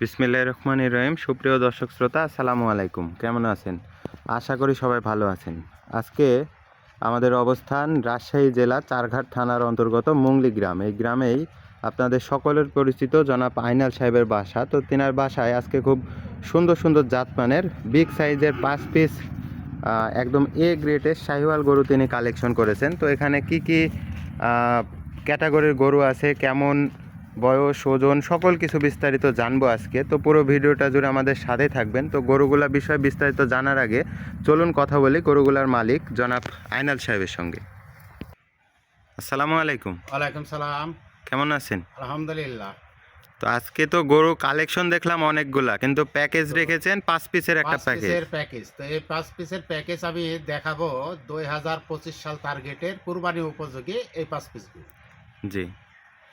বিসমিল্লাহ রহমান রহিম। সুপ্রিয় দর্শক শ্রোতা, আসসালামু আলাইকুম। কেমন আছেন? আশা করি সবাই ভালো আছেন। আজকে আমাদের অবস্থান রাজশাহী জেলা চারঘাট থানার অন্তর্গত মুংলি গ্রাম। এই গ্রামেই আপনাদের সকলের পরিচিত জনাব আইনাল সাহেবের বাসা। তো তিনার বাসায় আজকে খুব সুন্দর সুন্দর জাতমানের বিগ সাইজের পাঁচ পিস একদম এ গ্রেটের শাহিওয়াল গরু তিনি কালেকশন করেছেন। তো এখানে কি কি ক্যাটাগরির গরু আছে? কেমন বয়স ওজন সকল কিছু বিস্তারিত জানব আজকে। তো পুরো ভিডিওটা জুড়ে আমাদের সাথে থাকবেন। তো গরুগুলা বিষয়ে বিস্তারিত জানার আগে চলুন কথা বলি গরুগুলার মালিক জনাব আইনাল সাহেবের সঙ্গে। আসসালামু আলাইকুম। ওয়ালাইকুম সালাম। কেমন আছেন? আলহামদুলিল্লাহ। তো আজকে তো গরু কালেকশন দেখলাম অনেকগুলা কিন্তু প্যাকেজ রেখেছেন পাঁচ পিসের একটা প্যাকেজ। প্যাকেজ। তো এই পাঁচ পিসের প্যাকেজ আমি দেখাবো দুই হাজার পঁচিশ সাল টার্গেটের কুরবানি উপযোগী এই পাঁচ পিস গরু জি।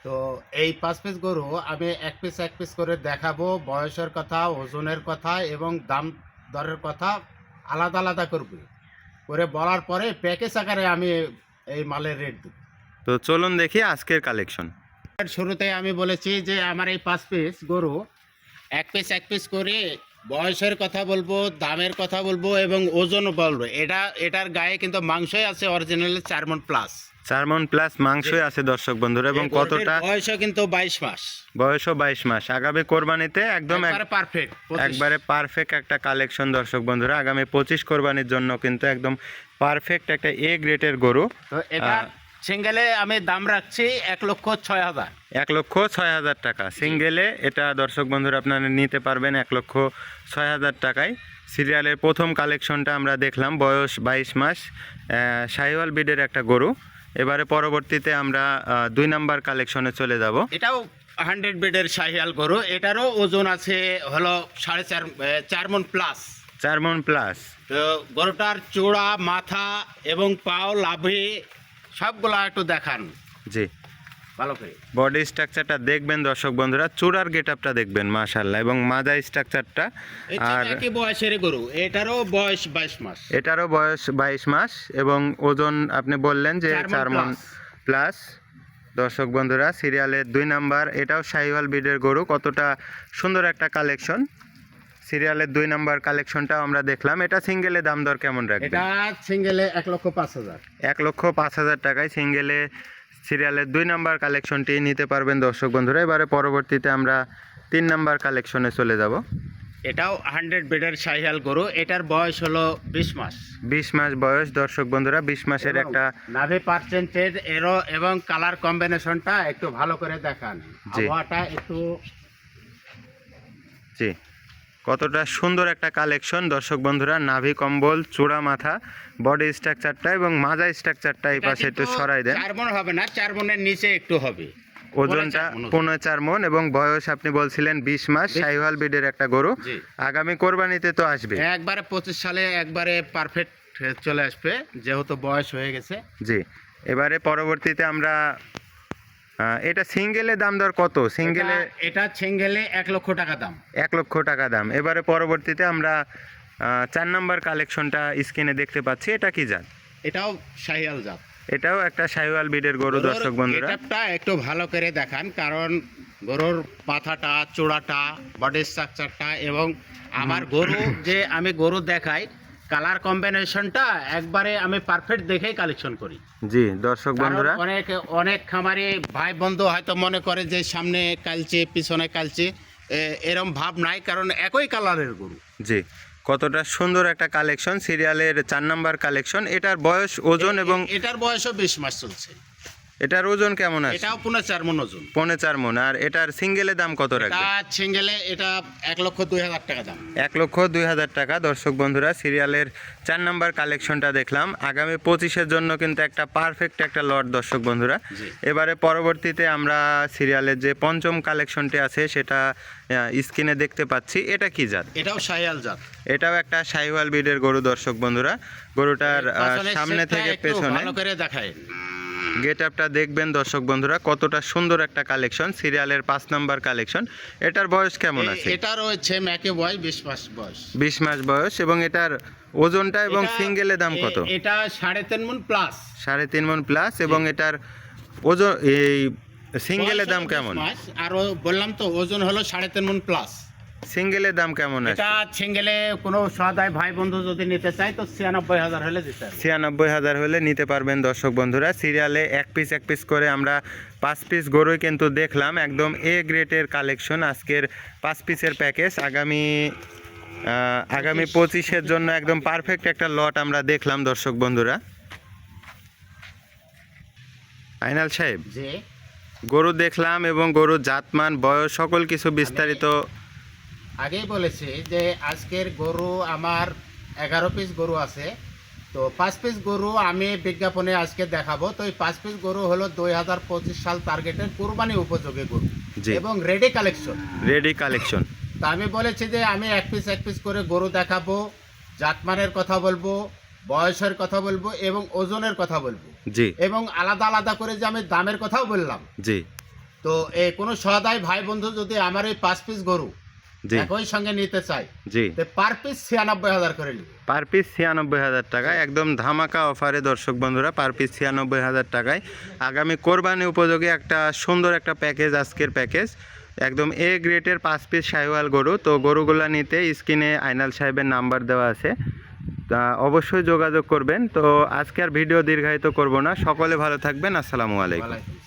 তো এই পাঁচ পিস গরু আমি এক পিস এক পিস করে দেখাবো। বয়সের কথা ওজনের কথা এবং দাম দরের কথা আলাদা আলাদা করব। করে বলার পরে প্যাকেজ আকারে আমি এই মালের রেট দেবো। তো চলুন দেখি আজকের কালেকশন শুরুতে আমি বলেছি যে আমার এই পাঁচ পিস গরু এক পিস এক পিস করে বয়সের কথা বলব দামের কথা বলব এবং ওজনও বলব। এটা এটার গায়ে কিন্তু মাংসই আছে অরিজিনাল চারমন প্লাস চারমন প্লাস মাংসই আছে দর্শক বন্ধুরা এবং কতটা বয়সও কিন্তু বাইশ মাস। বয়সও বাইশ মাস। আগামী কোরবানিতে একদম পারফেক্ট একবারে পারফেক্ট একটা কালেকশন দর্শক বন্ধুরা। আগামী পঁচিশ কোরবানির জন্য কিন্তু একদম পারফেক্ট একটা এ গ্রেটের গরু। তো এটা সিঙ্গেলে আমি দাম রাখছি এক লক্ষ ছয় হাজার। এক লক্ষ ছয় হাজার টাকা। সিঙ্গেলে এটা দর্শক বন্ধুরা আপনারা নিতে পারবেন এক লক্ষ ছয় হাজার টাকায়। সিরিয়ালের প্রথম কালেকশনটা আমরা দেখলাম বয়স বাইশ মাস শাহিওয়াল বিডের একটা গরু। এবারে পরবর্তীতে আমরা দুই নাম্বার কালেকশনে চলে যাব। এটাও হান্ড্রেড বেডের শাহিয়াল গরু। এটারও ওজন আছে হলো সাড়ে চার চার মন প্লাস চার মন প্লাস তো গরুটার চূড়া মাথা এবং পাও লাভে সবগুলা একটু দেখান। জি। ভালো করে। বডি স্ট্রাকচারটা দেখবেন দর্শক বন্ধুরা চূড়ার গেট আপটা দেখবেন মাশাল্লাহ এবং মাজা স্ট্রাকচারটা আর একই বয়সের গরু এটারও বয়স বাইশ মাস। এটারও বয়স বাইশ মাস এবং ওজন আপনি বললেন যে চার মন প্লাস দর্শক বন্ধুরা সিরিয়ালের দুই নাম্বার এটাও শাহিওয়াল বিডের গরু কতটা সুন্দর একটা কালেকশন সিরিয়ালের দুই নাম্বার কালেকশনটাও আমরা দেখলাম। এটা সিঙ্গেলে দাম দর কেমন রাখবেন? এটা সিঙ্গেলে এক লক্ষ পাঁচ হাজার। এক লক্ষ পাঁচ হাজার টাকায় সিঙ্গেলে সিরিয়ালের দুই নাম্বার কালেকশনটি নিতে পারবেন দর্শক বন্ধুরা। এবারে পরবর্তীতে আমরা তিন নাম্বার কালেকশনে চলে যাব। এটাও হান্ড্রেড বেডের শাহিয়াল গরু। এটার বয়স হলো বিশ মাস। বিশ মাস বয়স দর্শক বন্ধুরা। বিশ মাসের একটা নাভি পার্সেন্টেজ এরো এবং কালার কম্বিনেশনটা একটু ভালো করে দেখান। জি। আবহাওয়াটা একটু জি। কতটা সুন্দর একটা কালেকশন। দর্শক বন্ধুরা নাভি কম্বল চূড়া মাথা বডি স্ট্রাকচারটা এবং মাজা স্ট্রাকচারটা এই পাশে একটু সরাই দেন। চার মন হবে না চার মনের নিচে একটু হবে। ওজনটা পনেরো চার মন এবং বয়স আপনি বলছিলেন বিশ মাস। শাহিওয়াল বিডের একটা গরু। আগামী কোরবানিতে তো আসবে। একবারে পঁচিশ সালে একবারে পারফেক্ট চলে আসবে যেহেতু বয়স হয়ে গেছে। জি। এবারে পরবর্তীতে আমরা এটা সিঙ্গেলে দাম দর কত? সিঙ্গেলে এটা- এটা সিঙ্গেলে এক লক্ষ টাকা দাম। এক লক্ষ টাকা দাম। এবারে পরবর্তীতে আমরা চার নাম্বার কালেকশনটা স্ক্রিনে দেখতে পাচ্ছি। এটা কি জাত? এটাও শাহিয়াল জাত। এটাও একটা শাহিওয়াল বিডের গরু দর্শক বন্ধুরা। গেটআপটা একটু ভালো করে দেখান কারণ গরুর মাথাটা চূড়াটা বডি স্ট্রাকচারটা এবং আমার গরু যে আমি গরু দেখাই কালার কম্বিনেশনটা একবারে আমি পারফেক্ট দেখেই কালেকশন করি। জি দর্শক বন্ধুরা। অনেক অনেক খামারে ভাই বন্ধু হয়তো মনে করে যে সামনে কালচে পিছনে কালচে এরম ভাব নাই কারণ একই কালারের গরু। জি কতটা সুন্দর একটা কালেকশন সিরিয়ালের চার নাম্বার কালেকশন। এটার বয়স ওজন এবং এটার বয়সও বিশ মাস চলছে। এটার ওজন কেমন আছে? এটাও পুনঃ চার মন ওজন। পৌনে চার মন আর এটার সিঙ্গেলে দাম কত রাখবে? সিঙ্গেলে এটা এক লক্ষ দুই হাজার টাকা দাম। এক লক্ষ দুই হাজার টাকা। দর্শক বন্ধুরা সিরিয়ালের চার নাম্বার কালেকশনটা দেখলাম। আগামী পঁচিশের জন্য কিন্তু একটা পারফেক্ট একটা লট দর্শক বন্ধুরা। এবারে পরবর্তীতে আমরা সিরিয়ালের যে পঞ্চম কালেকশনটি আছে সেটা স্ক্রিনে দেখতে পাচ্ছি। এটা কি জাত? এটাও শাহিয়াল জাত। এটাও একটা সাইওয়াল বিডের গরু দর্শক বন্ধুরা। গরুটার সামনে থেকে পেছনে। ভালো করে দেখায় গেট আপটা দেখবেন দর্শক বন্ধুরা কতটা সুন্দর একটা কালেকশন সিরিয়ালের পাঁচ নাম্বার কালেকশন। এটার বয়স কেমন আছে? এটা রয়েছে ম্যাকে বয়স বিশ মাস বয়স। বিশ মাস বয়স এবং এটার ওজনটা এবং সিঙ্গেলের দাম কত? এটা সাড়ে তিন মন প্লাস সাড়ে তিন মন প্লাস এবং এটার ওজন এই সিঙ্গেলের দাম কেমন? আর বললাম তো ওজন হলো সাড়ে তিন মন প্লাস সিঙ্গেলের দাম কেমন আছে? এটা সিঙ্গেলে কোনো সদায় ভাই বন্ধু যদি নিতে চায় তো ছিয়ানব্বই হাজার হলে দিতে হবে ছিয়ানব্বই হাজার হলে নিতে পারবেন দর্শক বন্ধুরা। সিরিয়ালে এক পিস এক পিস করে আমরা পাঁচ পিস গরুই কিন্তু দেখলাম। একদম এ গ্রেটের কালেকশন আজকের পাঁচ পিসের প্যাকেজ আগামী আগামী পঁচিশের জন্য একদম পারফেক্ট একটা লট আমরা দেখলাম দর্শক বন্ধুরা। আইনাল সাহেব গরু দেখলাম এবং গরুর জাতমান বয়স সকল কিছু বিস্তারিত আগেই বলেছি যে আজকের গরু আমার এগারো পিস গরু আছে। তো পাঁচ পিস গরু আমি বিজ্ঞাপনে আজকে দেখাবো। তো এই পাঁচ পিস গরু হলো দুই হাজার পঁচিশ সাল টার্গেটের কুরবানি উপযোগী গরু এবং রেডি কালেকশন রেডি কালেকশন তা আমি বলেছি যে আমি এক পিস এক পিস করে গরু দেখাবো জাতমানের কথা বলব বয়সের কথা বলব এবং ওজনের কথা বলব। জি। এবং আলাদা আলাদা করে যে আমি দামের কথাও বললাম। জি। তো এই কোনো সদাই ভাই বন্ধু যদি আমার এই পাঁচ পিস গরু একই সঙ্গে নিতে চায় জি। পার পিস ছিয়ানব্বই হাজার করে নিবে। পার পিস ছিয়ানব্বই হাজার টাকা একদম ধামাকা অফারে দর্শক বন্ধুরা পার পিস ছিয়ানব্বই হাজার টাকায়। আগামী কোরবানি উপযোগী একটা সুন্দর একটা প্যাকেজ আজকের প্যাকেজ একদম এ গ্রেটের পাঁচ পিস শাহিওয়াল গরু। তো গরুগুলা নিতে স্ক্রিনে আইনাল সাহেবের নাম্বার দেওয়া আছে। তা অবশ্যই যোগাযোগ করবেন। তো আজকে আর ভিডিও দীর্ঘায়িত করব না। সকলে ভালো থাকবেন। আসসালামু আলাইকুম।